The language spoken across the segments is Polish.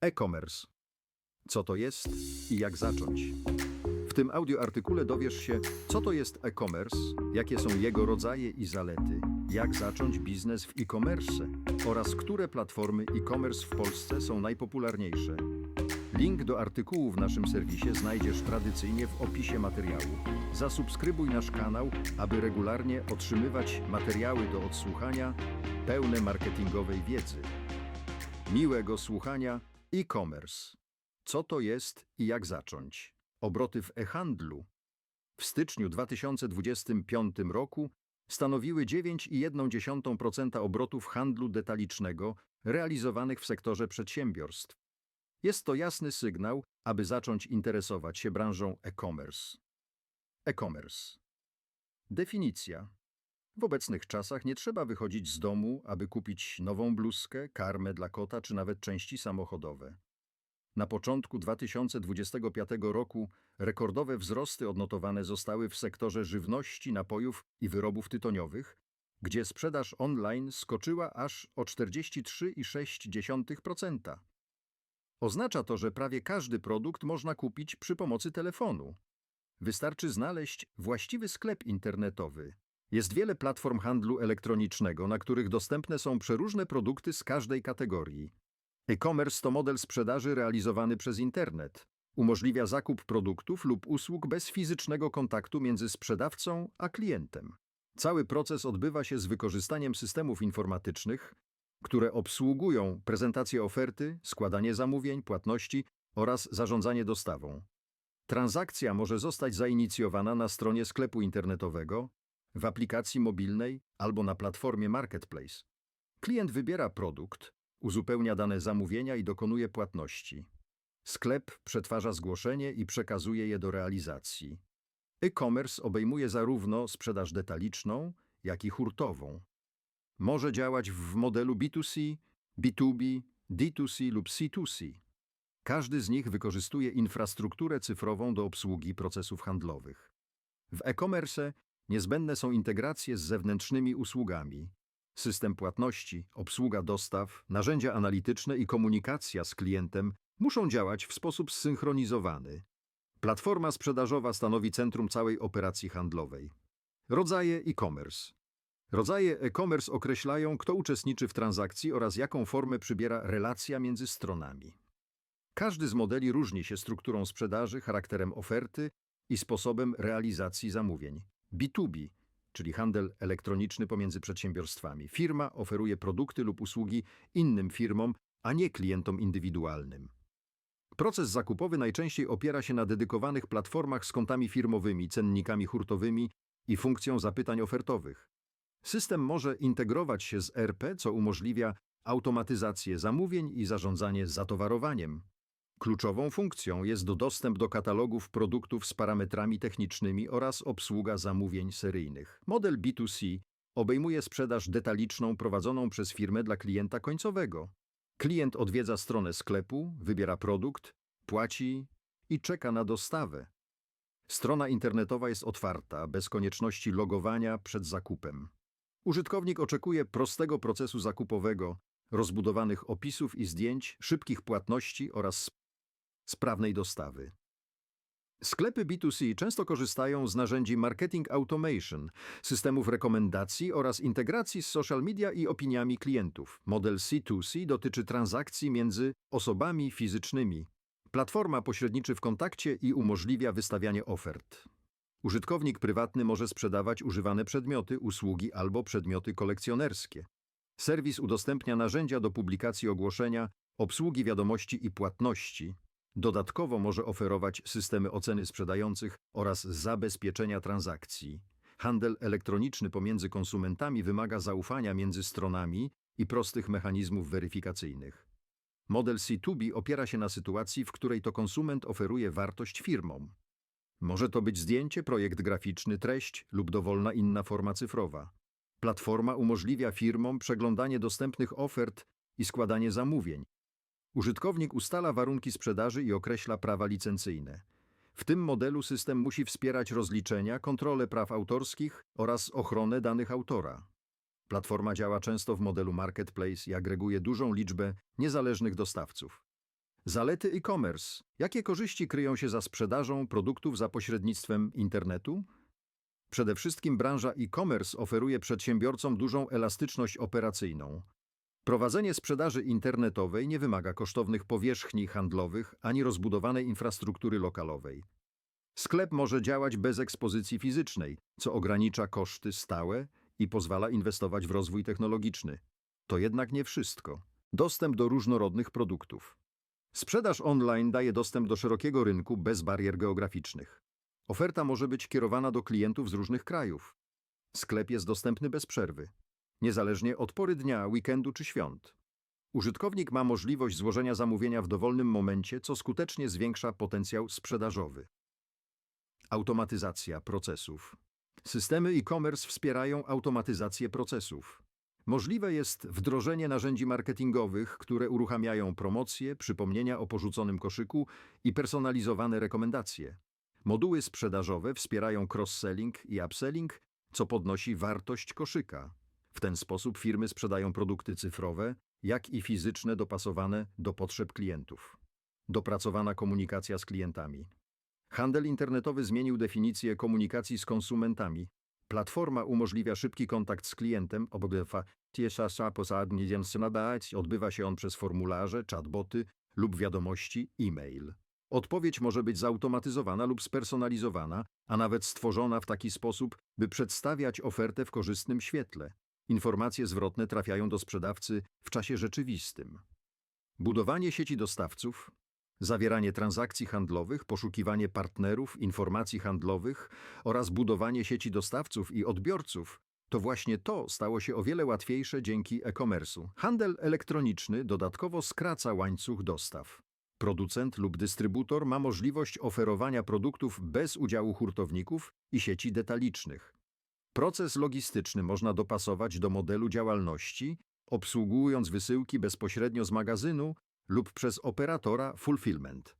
E-commerce. Co to jest i jak zacząć? W tym audioartykule dowiesz się, co to jest e-commerce, jakie są jego rodzaje i zalety, jak zacząć biznes w e-commerce oraz które platformy e-commerce w Polsce są najpopularniejsze. Link do artykułu w naszym serwisie znajdziesz tradycyjnie w opisie materiału. Zasubskrybuj nasz kanał, aby regularnie otrzymywać materiały do odsłuchania pełne marketingowej wiedzy. Miłego słuchania e-commerce. Co to jest i jak zacząć? Obroty w e-handlu. W styczniu 2025 roku stanowiły 9,1% obrotów handlu detalicznego realizowanych w sektorze przedsiębiorstw. Jest to jasny sygnał, aby zacząć interesować się branżą e-commerce. E-commerce. Definicja. W obecnych czasach nie trzeba wychodzić z domu, aby kupić nową bluzkę, karmę dla kota czy nawet części samochodowe. Na początku 2025 roku rekordowe wzrosty odnotowane zostały w sektorze żywności, napojów i wyrobów tytoniowych, gdzie sprzedaż online skoczyła aż o 43,6%. Oznacza to, że prawie każdy produkt można kupić przy pomocy telefonu. Wystarczy znaleźć właściwy sklep internetowy. Jest wiele platform handlu elektronicznego, na których dostępne są przeróżne produkty z każdej kategorii. E-commerce to model sprzedaży realizowany przez internet. Umożliwia zakup produktów lub usług bez fizycznego kontaktu między sprzedawcą a klientem. Cały proces odbywa się z wykorzystaniem systemów informatycznych, które obsługują prezentację oferty, składanie zamówień, płatności oraz zarządzanie dostawą. Transakcja może zostać zainicjowana na stronie sklepu internetowego, w aplikacji mobilnej albo na platformie Marketplace. Klient wybiera produkt, uzupełnia dane zamówienia i dokonuje płatności. Sklep przetwarza zgłoszenie i przekazuje je do realizacji. E-commerce obejmuje zarówno sprzedaż detaliczną, jak i hurtową. Może działać w modelu B2C, B2B, D2C lub C2C. Każdy z nich wykorzystuje infrastrukturę cyfrową do obsługi procesów handlowych. W e-commerce niezbędne są integracje z zewnętrznymi usługami, system płatności, obsługa dostaw, narzędzia analityczne i komunikacja z klientem muszą działać w sposób zsynchronizowany. Platforma sprzedażowa stanowi centrum całej operacji handlowej. Rodzaje e-commerce. Rodzaje e-commerce określają, kto uczestniczy w transakcji oraz jaką formę przybiera relacja między stronami. Każdy z modeli różni się strukturą sprzedaży, charakterem oferty i sposobem realizacji zamówień. B2B, czyli handel elektroniczny pomiędzy przedsiębiorstwami. Firma oferuje produkty lub usługi innym firmom, a nie klientom indywidualnym. Proces zakupowy najczęściej opiera się na dedykowanych platformach z kontami firmowymi, cennikami hurtowymi i funkcją zapytań ofertowych. System może integrować się z ERP, co umożliwia automatyzację zamówień i zarządzanie zatowarowaniem. Kluczową funkcją jest do dostęp do katalogów produktów z parametrami technicznymi oraz obsługa zamówień seryjnych. Model B2C obejmuje sprzedaż detaliczną prowadzoną przez firmę dla klienta końcowego. Klient odwiedza stronę sklepu, wybiera produkt, płaci i czeka na dostawę. Strona internetowa jest otwarta, bez konieczności logowania przed zakupem. Użytkownik oczekuje prostego procesu zakupowego, rozbudowanych opisów i zdjęć, szybkich płatności oraz sprawnej dostawy. Sklepy B2C często korzystają z narzędzi marketing automation, systemów rekomendacji oraz integracji z social media i opiniami klientów. Model C2C dotyczy transakcji między osobami fizycznymi. Platforma pośredniczy w kontakcie i umożliwia wystawianie ofert. Użytkownik prywatny może sprzedawać używane przedmioty, usługi albo przedmioty kolekcjonerskie. Serwis udostępnia narzędzia do publikacji ogłoszenia, obsługi wiadomości i płatności. Dodatkowo może oferować systemy oceny sprzedających oraz zabezpieczenia transakcji. Handel elektroniczny pomiędzy konsumentami wymaga zaufania między stronami i prostych mechanizmów weryfikacyjnych. Model C2B opiera się na sytuacji, w której to konsument oferuje wartość firmom. Może to być zdjęcie, projekt graficzny, treść lub dowolna inna forma cyfrowa. Platforma umożliwia firmom przeglądanie dostępnych ofert i składanie zamówień. Użytkownik ustala warunki sprzedaży i określa prawa licencyjne. W tym modelu system musi wspierać rozliczenia, kontrolę praw autorskich oraz ochronę danych autora. Platforma działa często w modelu marketplace i agreguje dużą liczbę niezależnych dostawców. Zalety e-commerce. Jakie korzyści kryją się za sprzedażą produktów za pośrednictwem internetu? Przede wszystkim branża e-commerce oferuje przedsiębiorcom dużą elastyczność operacyjną. Prowadzenie sprzedaży internetowej nie wymaga kosztownych powierzchni handlowych ani rozbudowanej infrastruktury lokalowej. Sklep może działać bez ekspozycji fizycznej, co ogranicza koszty stałe i pozwala inwestować w rozwój technologiczny. To jednak nie wszystko. Dostęp do różnorodnych produktów. Sprzedaż online daje dostęp do szerokiego rynku bez barier geograficznych. Oferta może być kierowana do klientów z różnych krajów. Sklep jest dostępny bez przerwy, niezależnie od pory dnia, weekendu czy świąt. Użytkownik ma możliwość złożenia zamówienia w dowolnym momencie, co skutecznie zwiększa potencjał sprzedażowy. Automatyzacja procesów. Systemy e-commerce wspierają automatyzację procesów. Możliwe jest wdrożenie narzędzi marketingowych, które uruchamiają promocje, przypomnienia o porzuconym koszyku i personalizowane rekomendacje. Moduły sprzedażowe wspierają cross-selling i upselling, co podnosi wartość koszyka. W ten sposób firmy sprzedają produkty cyfrowe, jak i fizyczne dopasowane do potrzeb klientów. Dopracowana komunikacja z klientami. Handel internetowy zmienił definicję komunikacji z konsumentami. Platforma umożliwia szybki kontakt z klientem, obydwa tiesza posadnie nadać, odbywa się on przez formularze, chatboty lub wiadomości e-mail. Odpowiedź może być zautomatyzowana lub spersonalizowana, a nawet stworzona w taki sposób, by przedstawiać ofertę w korzystnym świetle. Informacje zwrotne trafiają do sprzedawcy w czasie rzeczywistym. Budowanie sieci dostawców, zawieranie transakcji handlowych, poszukiwanie partnerów, informacji handlowych oraz budowanie sieci dostawców i odbiorców to właśnie to stało się o wiele łatwiejsze dzięki e-commerce'u. Handel elektroniczny dodatkowo skraca łańcuch dostaw. Producent lub dystrybutor ma możliwość oferowania produktów bez udziału hurtowników i sieci detalicznych. Proces logistyczny można dopasować do modelu działalności, obsługując wysyłki bezpośrednio z magazynu lub przez operatora fulfillment.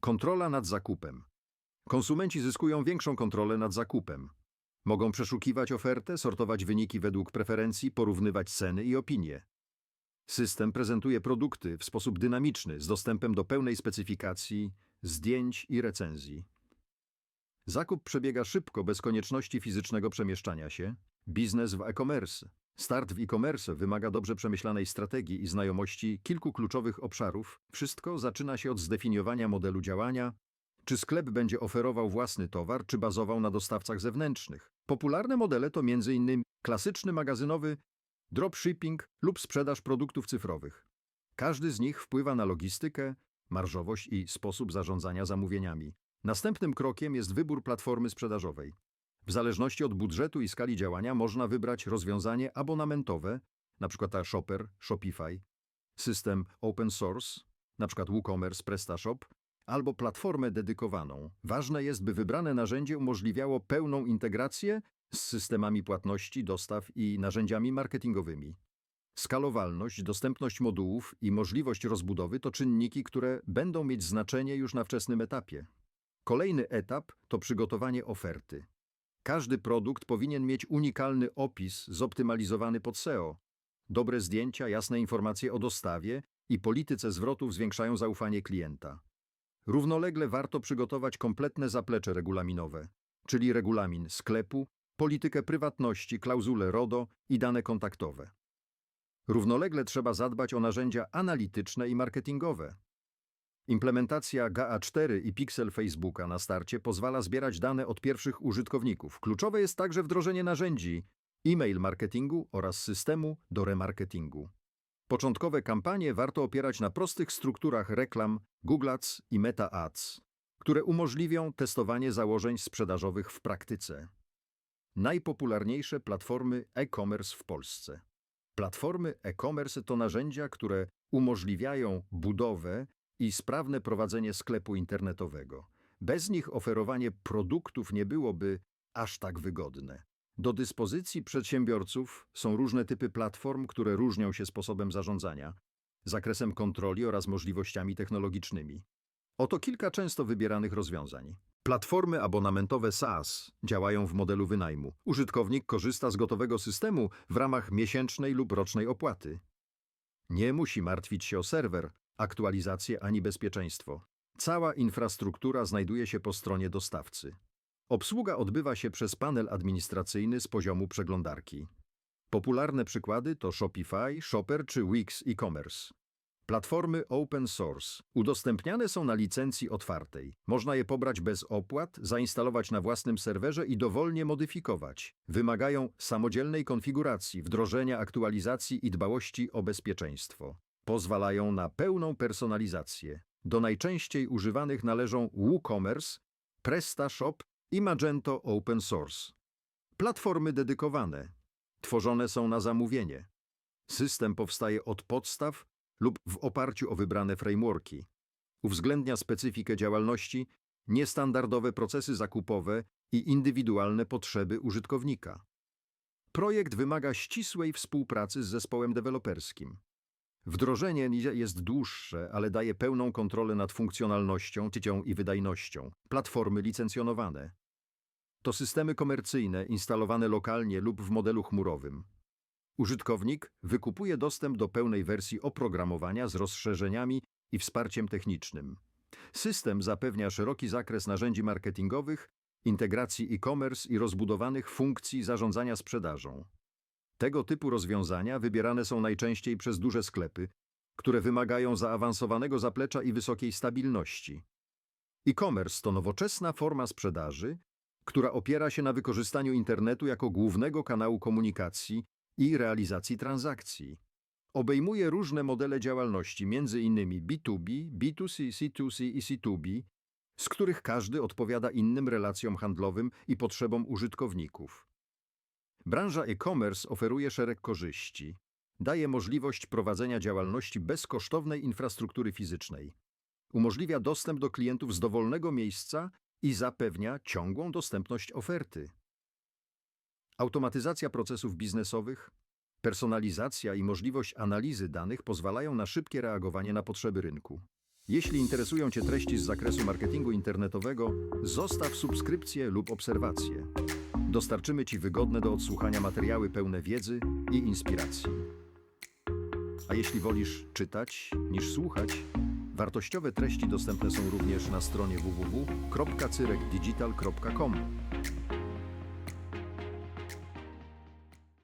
Kontrola nad zakupem. Konsumenci zyskują większą kontrolę nad zakupem. Mogą przeszukiwać ofertę, sortować wyniki według preferencji, porównywać ceny i opinie. System prezentuje produkty w sposób dynamiczny, z dostępem do pełnej specyfikacji, zdjęć i recenzji. Zakup przebiega szybko, bez konieczności fizycznego przemieszczania się. Biznes w e-commerce. Start w e-commerce wymaga dobrze przemyślanej strategii i znajomości kilku kluczowych obszarów. Wszystko zaczyna się od zdefiniowania modelu działania, czy sklep będzie oferował własny towar, czy bazował na dostawcach zewnętrznych. Popularne modele to m.in. klasyczny magazynowy dropshipping lub sprzedaż produktów cyfrowych. Każdy z nich wpływa na logistykę, marżowość i sposób zarządzania zamówieniami. Następnym krokiem jest wybór platformy sprzedażowej. W zależności od budżetu i skali działania można wybrać rozwiązanie abonamentowe, np. Shopper, Shopify, system open source, np. WooCommerce, PrestaShop, albo platformę dedykowaną. Ważne jest, by wybrane narzędzie umożliwiało pełną integrację z systemami płatności, dostaw i narzędziami marketingowymi. Skalowalność, dostępność modułów i możliwość rozbudowy to czynniki, które będą mieć znaczenie już na wczesnym etapie. Kolejny etap to przygotowanie oferty. Każdy produkt powinien mieć unikalny opis zoptymalizowany pod SEO. Dobre zdjęcia, jasne informacje o dostawie i polityce zwrotów zwiększają zaufanie klienta. Równolegle warto przygotować kompletne zaplecze regulaminowe, czyli regulamin sklepu, politykę prywatności, klauzule RODO i dane kontaktowe. Równolegle trzeba zadbać o narzędzia analityczne i marketingowe. Implementacja GA4 i Pixel Facebooka na starcie pozwala zbierać dane od pierwszych użytkowników. Kluczowe jest także wdrożenie narzędzi e-mail marketingu oraz systemu do remarketingu. Początkowe kampanie warto opierać na prostych strukturach reklam Google Ads i Meta Ads, które umożliwią testowanie założeń sprzedażowych w praktyce. Najpopularniejsze platformy e-commerce w Polsce. Platformy e-commerce to narzędzia, które umożliwiają budowę i sprawne prowadzenie sklepu internetowego. Bez nich oferowanie produktów nie byłoby aż tak wygodne. Do dyspozycji przedsiębiorców są różne typy platform, które różnią się sposobem zarządzania, zakresem kontroli oraz możliwościami technologicznymi. Oto kilka często wybieranych rozwiązań. Platformy abonamentowe SaaS działają w modelu wynajmu. Użytkownik korzysta z gotowego systemu w ramach miesięcznej lub rocznej opłaty. Nie musi martwić się o serwer aktualizacje ani bezpieczeństwo. Cała infrastruktura znajduje się po stronie dostawcy. Obsługa odbywa się przez panel administracyjny z poziomu przeglądarki. Popularne przykłady to Shopify, Shopper czy Wix e-commerce. Platformy open source udostępniane są na licencji otwartej. Można je pobrać bez opłat, zainstalować na własnym serwerze i dowolnie modyfikować. Wymagają samodzielnej konfiguracji, wdrożenia aktualizacji i dbałości o bezpieczeństwo. Pozwalają na pełną personalizację. Do najczęściej używanych należą WooCommerce, PrestaShop i Magento Open Source. Platformy dedykowane. Tworzone są na zamówienie. System powstaje od podstaw lub w oparciu o wybrane frameworki. Uwzględnia specyfikę działalności, niestandardowe procesy zakupowe i indywidualne potrzeby użytkownika. Projekt wymaga ścisłej współpracy z zespołem deweloperskim. Wdrożenie jest dłuższe, ale daje pełną kontrolę nad funkcjonalnością, tycią i wydajnością. Platformy licencjonowane. To systemy komercyjne instalowane lokalnie lub w modelu chmurowym. Użytkownik wykupuje dostęp do pełnej wersji oprogramowania z rozszerzeniami i wsparciem technicznym. System zapewnia szeroki zakres narzędzi marketingowych, integracji e-commerce i rozbudowanych funkcji zarządzania sprzedażą. Tego typu rozwiązania wybierane są najczęściej przez duże sklepy, które wymagają zaawansowanego zaplecza i wysokiej stabilności. E-commerce to nowoczesna forma sprzedaży, która opiera się na wykorzystaniu internetu jako głównego kanału komunikacji i realizacji transakcji. Obejmuje różne modele działalności, m.in. B2B, B2C, C2C i C2B, z których każdy odpowiada innym relacjom handlowym i potrzebom użytkowników. Branża e-commerce oferuje szereg korzyści. Daje możliwość prowadzenia działalności bez kosztownej infrastruktury fizycznej. Umożliwia dostęp do klientów z dowolnego miejsca i zapewnia ciągłą dostępność oferty. Automatyzacja procesów biznesowych, personalizacja i możliwość analizy danych pozwalają na szybkie reagowanie na potrzeby rynku. Jeśli interesują Cię treści z zakresu marketingu internetowego, zostaw subskrypcję lub obserwację. Dostarczymy Ci wygodne do odsłuchania materiały pełne wiedzy i inspiracji. A jeśli wolisz czytać niż słuchać, wartościowe treści dostępne są również na stronie www.cyrekdigital.com.